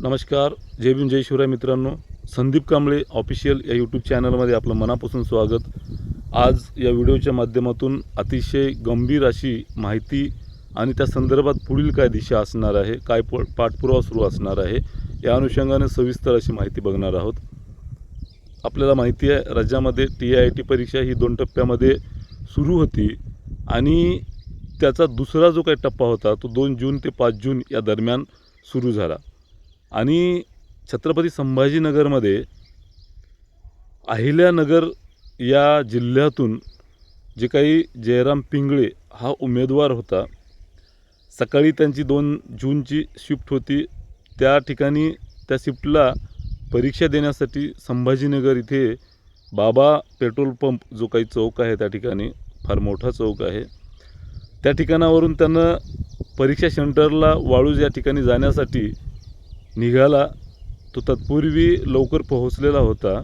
नमस्कार. जय भीम जय शिवराय मित्रांनो. संदीप कांबळे ऑफिशियल या यूट्यूब चॅनलमध्ये आपलं मनापासून स्वागत. आज या व्हिडिओच्या माध्यमातून अतिशय गंभीर अशी माहिती आणि त्या संदर्भात पुढील काय दिशा असणार आहे काय प पाठपुरावा सुरू असणार आहे या अनुषंगाने सविस्तर अशी माहिती बघणार आहोत. आपल्याला माहिती आहे राज्यामध्ये टी आय टी परीक्षा ही दोन टप्प्यामध्ये सुरू होती आणि त्याचा दुसरा जो काही टप्पा होता तो दोन जून ते पाच जून या दरम्यान सुरू झाला. आणि छत्रपती संभाजीनगरमध्ये अहिल्यानगर या जिल्ह्यातून जे काही जयराम पिंगळे हा उमेदवार होता सकाळी त्यांची दोन जूनची शिफ्ट होती. त्या ठिकाणी त्या शिफ्टला परीक्षा देण्यासाठी संभाजीनगर इथे बाबा पेट्रोल पंप जो काही चौक आहे त्या ठिकाणी फार मोठा चौक आहे. त्या ठिकाणावरून त्यांना परीक्षा सेंटरला वाळूज या ठिकाणी जाण्यासाठी निघाला तो तत्पूर्वी लवकर पोहोचलेला होता.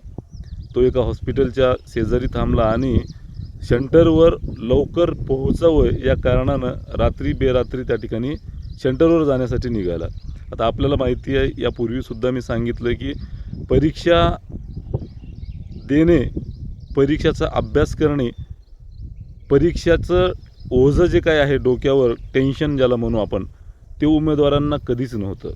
तो एका हॉस्पिटलच्या शेजारी थांबला आणि शंटरवर लवकर पोहोचावं या कारणानं रात्री बेरात्री त्या ठिकाणी शंटरवर जाण्यासाठी निघाला. आता आपल्याला माहिती आहे यापूर्वीसुद्धा मी सांगितलं की परीक्षा देणे परीक्षाचा अभ्यास करणे परीक्षाचं ओझं जे काय आहे डोक्यावर टेन्शन ज्याला म्हणू आपण ते उमेदवारांना कधीच नव्हतं.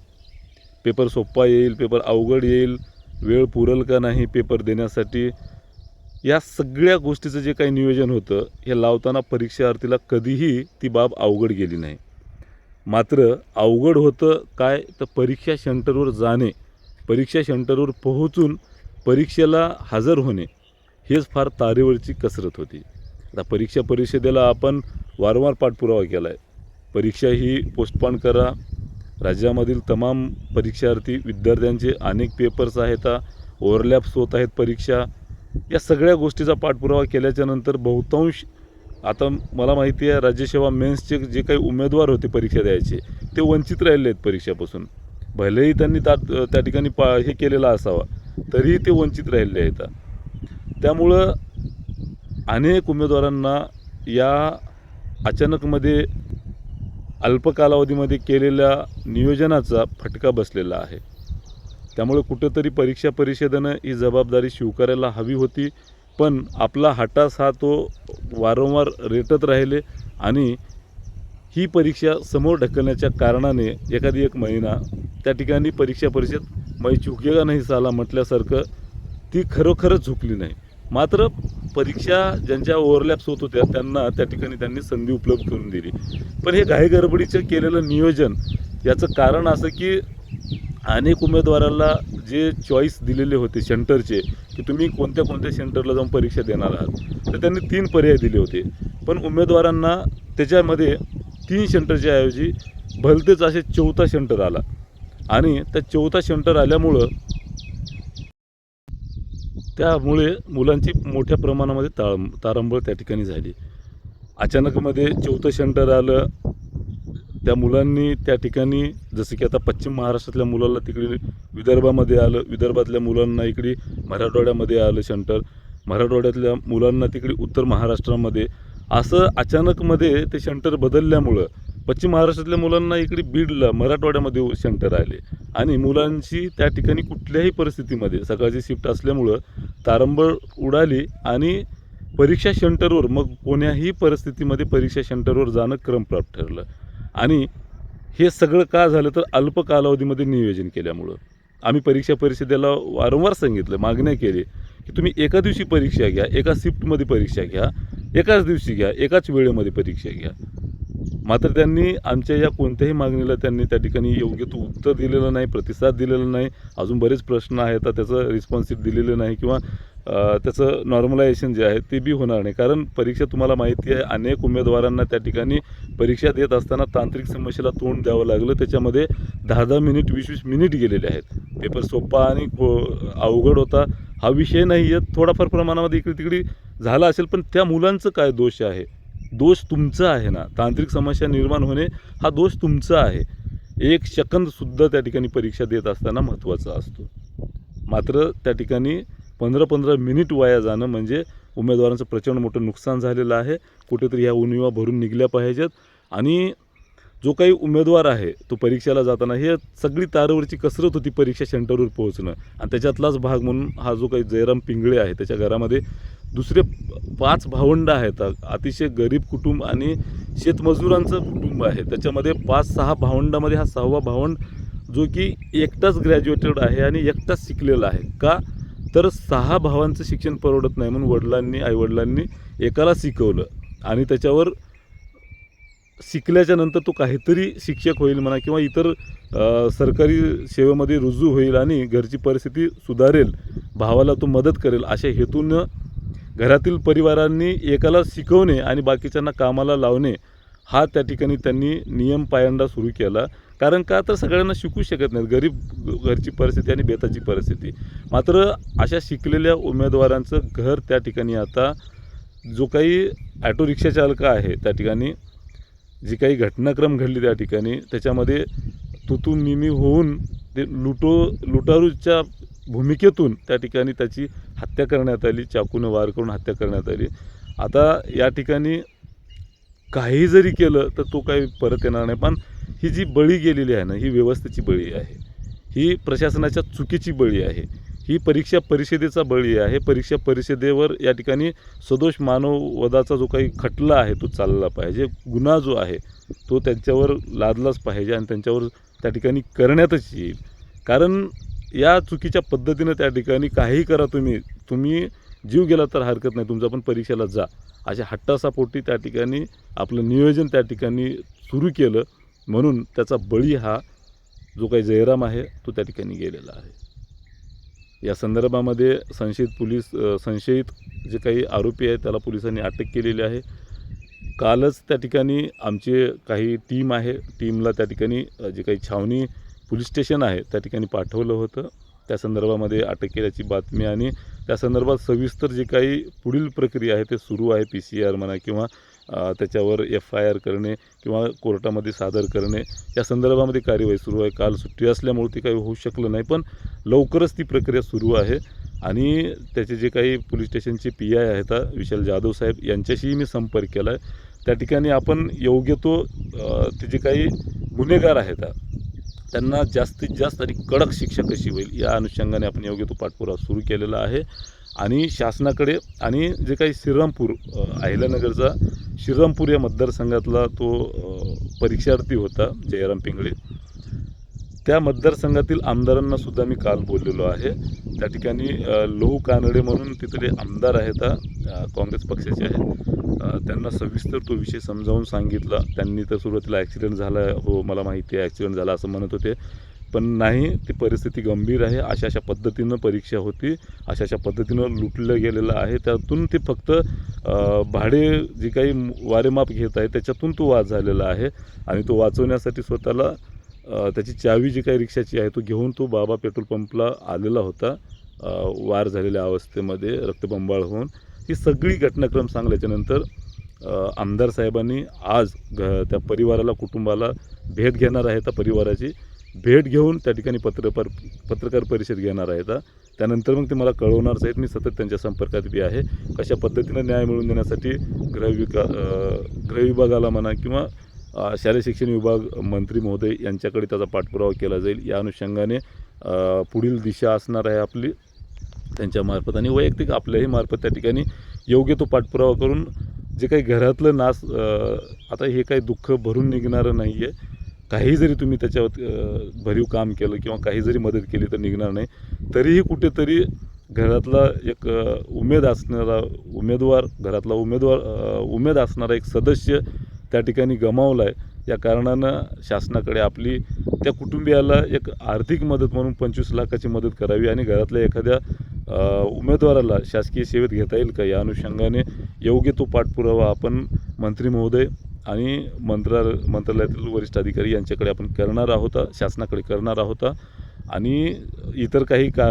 पेपर सोपा येईल पेपर अवघड येईल वेळ पुरेल का नाही पेपर देण्यासाठी. या सगळ्या गोष्टीचं जे काही नियोजन होतं हे लावताना परीक्षार्थीला कधीही ती बाब अवघड गेली नाही. मात्र अवघड होतं काय? तर परीक्षा सेंटरवर जाणे परीक्षा सेंटरवर पोहोचून परीक्षेला हजर होणे हेच फार तारेवरची कसरत होती. आता परीक्षा परिषदेला आपण वारंवार पाठपुरावा केला आहे परीक्षा ही पोस्टपॉन करा राज्यामधील तमाम परीक्षार्थी विद्यार्थ्यांचे अनेक पेपर्स आहेत ओव्हरलॅप्स होत आहेत परीक्षा. या सगळ्या गोष्टीचा पाठपुरावा केल्याच्यानंतर बहुतांश आता मला माहिती आहे राज्यसेवा मेन्सचे जे काही उमेदवार होते परीक्षा द्यायचे ते वंचित राहिले आहेत परीक्षेपासून. भलेही त्यांनी ता त्या ठिकाणी पा हे केलेला असावा तरीही ते वंचित राहिले आहेत त्यामुळं अनेक उमेदवारांना या अचानकमध्ये अल्प कालावधीमध्ये केलेल्या नियोजनाचा फटका बसलेला आहे. त्यामुळे कुठंतरी परीक्षा परिषदेनं ही जबाबदारी स्वीकारायला हवी होती पण आपला हटास हा तो वारंवार रेटत राहिले आणि ही परीक्षा समोर ढकलण्याच्या कारणाने एखादी एक महिना त्या ठिकाणी परीक्षा परिषद मै झुकेगा नाही साला म्हटल्यासारखं ती खरोखरच झुकली नाही. मात्र परीक्षा ज्यांच्या ओव्हरलॅप्स होत होत्या त्यांना त्या ठिकाणी त्यांनी संधी उपलब्ध करून दिली. पण हे घाईगडबडीचं केलेलं नियोजन याचं कारण असं की अनेक उमेदवाराला जे चॉईस दिलेले होते सेंटरचे की तुम्ही कोणत्या कोणत्या सेंटरला जाऊन परीक्षा देणार आहात तर त्यांनी तीन पर्याय दिले होते. पण उमेदवारांना त्याच्यामध्ये तीन सेंटरच्या ऐवजी भलतेच असे चौथा सेंटर आला. आणि त्या चौथा सेंटर आल्यामुळं त्यामुळे मुलांची मोठ्या प्रमाणामध्ये ताळ तारंबळ त्या ठिकाणी झाली. अचानकमध्ये चौथं सेंटर आलं. त्या मुलांनी त्या ठिकाणी जसं की आता पश्चिम महाराष्ट्रातल्या मुलाला तिकडे विदर्भामध्ये आलं. विदर्भातल्या मुलांना इकडे मराठवाड्यामध्ये आलं सेंटर. मराठवाड्यातल्या मुलांना तिकडे उत्तर महाराष्ट्रामध्ये. असं अचानकमध्ये ते सेंटर बदलल्यामुळं पश्चिम महाराष्ट्रातल्या मुलांना इकडे बीडला मराठवाड्यामध्ये सेंटर आले आणि मुलांची त्या ठिकाणी कुठल्याही परिस्थितीमध्ये सकाळची शिफ्ट असल्यामुळं तारंबळ उडाली आणि परीक्षा सेंटरवर मग कोण्याही परिस्थितीमध्ये परीक्षा सेंटरवर जाणं क्रमप्राप्त ठरलं. आणि हे सगळं का झालं तर अल्प कालावधीमध्ये नियोजन केल्यामुळं. आम्ही परीक्षा परिषदेला वारंवार सांगितलं मागण्या केली की तुम्ही एका दिवशी परीक्षा घ्या एका शिफ्टमध्ये परीक्षा घ्या एकाच दिवशी घ्या एकाच वेळेमध्ये परीक्षा घ्या. मात्र त्यांनी आमच्या या कोणत्याही मागणीला त्यांनी त्या ठिकाणी योग्य तो उत्तर दिलेलं नाही प्रतिसाद दिलेला नाही. अजून बरेच प्रश्न आहेत तर त्याचं रिस्पॉन्सिव्ह दिलेलं नाही किंवा त्याचं नॉर्मलायझेशन जे आहे ते बी होणार नाही. कारण परीक्षा तुम्हाला माहिती आहे अनेक उमेदवारांना त्या ठिकाणी परीक्षा देत असताना तांत्रिक समस्येला तोंड द्यावं लागलं. त्याच्यामध्ये दहा दहा मिनिट वीस वीस मिनिट गेलेले आहेत. पेपर सोपा आणि खो- अवघड होता. हा विषय नाही आहे थोडाफार प्रमाणामध्ये इकडे तिकडे झाला असेल पण त्या मुलांचं काय दोष आहे? दोष तुमचा आहे ना. तांत्रिक समस्या निर्माण होणे हा दोष तुमचा आहे. एक सेकंदसुद्धा त्या ठिकाणी परीक्षा देत असताना महत्त्वाचा असतो. मात्र त्या ठिकाणी पंधरा पंधरा मिनिट वाया जाणं म्हणजे उमेदवारांचं प्रचंड मोठं नुकसान झालेलं आहे. कुठेतरी ह्या उणिवा भरून निघल्या पाहिजेत. आणि जो काही उमेदवार आहे तो परीक्षेला जाताना हे सगळी तारेवरची कसरत होती परीक्षा सेंटरवर पोहोचणं. आणि त्याच्यातलाच भाग म्हणून हा जो काही जयराम पिंगळे आहे त्याच्या घरामध्ये दुसरे पाच भावंड आहेत. अतिशय गरीब कुटुंब आणि शेतमजुरांचं कुटुंब आहे. त्याच्यामध्ये पाच सहा भावंडामध्ये हा सहावा भावंड जो की एकटाच ग्रॅज्युएटेड आहे आणि एकटाच शिकलेला आहे. का? तर सहा भावांचं शिक्षण परवडत नाही म्हणून वडिलांनी आईवडिलांनी एकाला शिकवलं. आणि त्याच्यावर शिकल्याच्या नंतर तो काहीतरी शिक्षक होईल म्हणा किंवा इतर सरकारी सेवेमध्ये रुजू होईल आणि घरची परिस्थिती सुधारेल भावाला तो मदत करेल अशा हेतून घरातील परिवारांनी एकाला शिकवणे आणि बाकीच्यांना कामाला लावणे हा त्या ठिकाणी त्यांनी नियम पायंडा सुरू केला. कारण का तर सगळ्यांना शिकू शकत नाहीत. गरीब घरची परिस्थिती आणि बेताची परिस्थिती. मात्र अशा शिकलेल्या उमेदवारांचं घर त्या ठिकाणी आता जो काही ॲटो रिक्षा चालक आहे त्या ठिकाणी जी काही घटनाक्रम घडली त्या ठिकाणी त्याच्यामध्ये तुतू मिमी होऊन ते लुटो लुटारूच्या भूमिकेतून त्या ठिकाणी त्याची हत्या करण्यात आली चाकूनं वार करून हत्या करण्यात आली. आता या ठिकाणी काही जरी केलं तर तो काही परत येणार नाही. पण ही जी बळी गेलेली आहे ना ही व्यवस्थेची बळी आहे. ही प्रशासनाच्या चुकीची बळी आहे. ही परीक्षा परिषदेचा बळी आहे. परीक्षा परिषदेवर या ठिकाणी सदोष मानववधाचा जो काही खटला आहे तो चालला पाहिजे. गुन्हा जो आहे तो त्यांच्यावर लादलाच पाहिजे आणि त्यांच्यावर त्या ठिकाणी करण्यातच येईल. कारण या चुकीच्या पद्धतीनं त्या ठिकाणी काहीही करा तुम्ही. तुम्ही जीव गेला तर हरकत नाही. तुमचा पण परीक्षेला जा. अशा हट्टासापोटी त्या ठिकाणी आपलं नियोजन त्या ठिकाणी सुरू केलं. म्हणून त्याचा बळी हा जो काही जयराम आहे तो त्या ठिकाणी गेलेला आहे. या संदर्भामध्ये संशयित पोलीस संशयित जे काही आरोपी आहेत त्याला पोलिसांनी अटक केलेली आहे. कालच त्या ठिकाणी आमचे काही टीम आहे. टीमला त्या ठिकाणी जे काही छावणी पोलीस स्टेशन आहे त्या ठिकाणी पाठवलं होतं. त्या संदर्भामध्ये अटक केल्याची बातमी आणि त्या संदर्भात सविस्तर जे काही पुढील प्रक्रिया आहे ते सुरू आहे पी सी आर म्हणा किंवा त्याच्यावर एफ आय आर करणे किंवा कोर्टामध्ये सादर करणे या संदर्भामध्ये कार्यवाही सुरू आहे. काल सुट्टी असल्यामुळे ती काही होऊ शकलं नाही पण लवकरच ती प्रक्रिया सुरू आहे. आणि त्याचे जे काही पोलीस स्टेशनचे पी आय आहेत विशाल जाधव साहेब यांच्याशीही मी संपर्क केला आहे त्या ठिकाणी आपण योग्य तो ते जे काही गुन्हेगार आहेत त्यांना जास्तीत जास्त आणि कडक शिक्षा कशी होईल या अनुषंगाने आपण योग्य तो पाठपुरावा सुरू केलेला आहे. आणि शासनाकडे आणि जे काही श्रीरामपूर अहिल्यानगरचा श्रीरामपूर या मतदारसंघातला तो परीक्षार्थी होता जयराम पिंगळे. त्या मतदारसंघातील आमदारांना सुद्धा मी काल बोललेलो आहे. त्या ठिकाणी लोह लोहू कानडे म्हणून तिथले आमदार आहेत काँग्रेस पक्षाचे आहेत त्यांना सविस्तर तो विषय समजावून सांगितला. त्यांनी तर सुरुवातीला ॲक्सिडेंट झाला हो मला माहिती आहे ॲक्सिडेंट झाला असं म्हणत होते. पण नाही ती परिस्थिती गंभीर आहे. अशा अशा पद्धतीनं परीक्षा होती. अशा अशा पद्धतीनं लुटलं गेलेलं आहे. त्यातून ते फक्त भाडे जे काही वारेमाप घेत आहे त्याच्यातून तो वाद झालेला आहे. आणि तो वाचवण्यासाठी स्वतःला त्याची चावी जी काही रिक्षाची आहे तो घेऊन तो बाबा पेट्रोल पंपला आलेला होता. वार झालेल्या अवस्थेमध्ये रक्तबंबाळ होऊन. ही सगळी घटनाक्रम सांगल्याच्यानंतर आमदार साहेबांनी आज घ त्या परिवाराला कुटुंबाला भेट घेणार आहे त्या परिवाराची. भेट घेऊन त्या ठिकाणी पत्रपर पत्रकार परिषद घेणार आहेत. त्यानंतर मग ते मला कळवणारच आहेत. मी सतत त्यांच्या संपर्कात बी आहे. कशा पद्धतीनं न्याय मिळवून देण्यासाठी गृहविका अ, गृहविभागाला म्हणा किंवा शालेय शिक्षण विभाग मंत्री महोदय यांच्याकडे त्याचा पाठपुरावा केला जाईल. या अनुषंगाने पुढील दिशा असणार आहे आपली त्यांच्यामार्फत आणि वैयक्तिक आपल्याही मार्फत त्या ठिकाणी योग्य तो पाठपुरावा करून जे काही घरातलं नास आता हे काही दुःख भरून निघणारं नाही आहे काही जरी तुम्ही त्याच्यावर भरीव काम केलं किंवा काही जरी मदत केली तर निघणार नाही. तरीही कुठेतरी घरातला एक उमेद असणारा उमेदवार घरातला उमेदवार उमेद असणारा एक सदस्य त्या ठिकाणी गमावला आहे या कारणानं शासनाकडे आपली त्या कुटुंबियाला एक आर्थिक मदत म्हणून पंचवीस लाखाची मदत करावी आणि घरातल्या एखाद्या उमेदवाराला शासकीय सेवेत घेता येईल का? या अनुषंगाने योग्य तो पाठपुरावा आपण मंत्री महोदय आणि मंत्राल मंत्रालयातील वरिष्ठ अधिकारी यांच्याकडे आपण करणार आहोत शासनाकडे करणार आहोत. आणि इतर काही का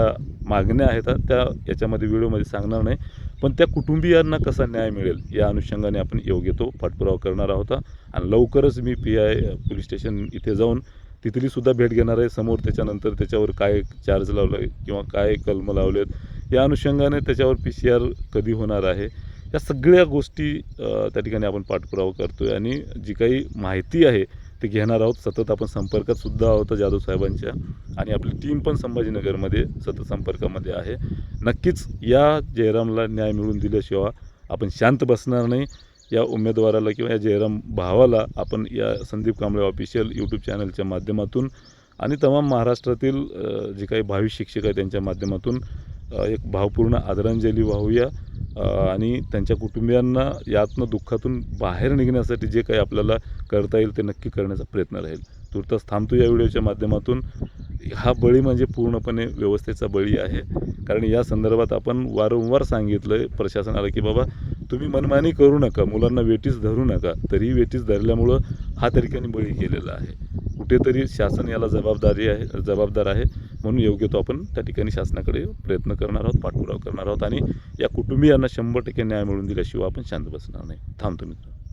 मागण्या आहेत त्या याच्यामध्ये व्हिडिओमध्ये सांगणार नाही. पण त्या कुटुंबियांना कसा न्याय मिळेल या अनुषंगाने आपण योग्य तो पाठपुरावा करणार आहोत. आणि लवकरच मी पी आय पोलीस स्टेशन इथे जाऊन तिथली सुद्धा भेट घेणार आहे. समोर त्याच्यानंतर त्याच्यावर काय चार्ज लावलं आहे किंवा काय कलम लावलेत या अनुषंगाने त्याच्यावर पी सी आर कधी होणार आहे. या सगळ्या गोष्टी त्या ठिकाणी आपण पाठपुरावा करतो आहे आणि जी काही माहिती आहे ते घेणार आहोत. सतत आपण संपर्कात सुद्धा आहोत जाधव साहेबांच्या आणि आपली टीम पण संभाजीनगरमध्ये सतत संपर्कामध्ये आहे. नक्कीच या जयरामला न्याय मिळवून दिल्याशिवाय आपण शांत बसणार नाही. या उमेदवाराला किंवा या जयराम भावाला आपण या संदीप कांबळे ऑफिशियल यूट्यूब चॅनलच्या माध्यमातून आणि तमाम महाराष्ट्रातील जे काही भावी शिक्षक आहेत त्यांच्या माध्यमातून एक भावपूर्ण आदरांजली वाहूया. आणि त्यांच्या कुटुंबियांना यातनं दुःखातून बाहेर निघण्यासाठी जे काही आपल्याला करता येईल ते नक्की करण्याचा प्रयत्न राहील. तुर्तास थांबतो या व्हिडिओच्या माध्यमातून. हा बळी म्हणजे पूर्णपणे व्यवस्थेचा बळी आहे. कारण या संदर्भात आपण वारंवार सांगितलं आहे प्रशासनाला की बाबा तुम्ही मनमानी करू नका मुलांना वेटीस धरू नका. तरीही वेटीस धरल्यामुळं हा तरीक्याने बळी गेलेला आहे. कुठेतरी शासन याला जबाबदारी आहे जबाबदार आहे. म्हणून योग्य तो आपण त्या ठिकाणी शासनाकडे प्रयत्न करणार आहोत पाठपुरावा करणार आहोत आणि या कुटुंबियांना शंभर टक्के न्याय मिळवून दिल्याशिवाय आपण शांत बसणार नाही. थांबतो मित्र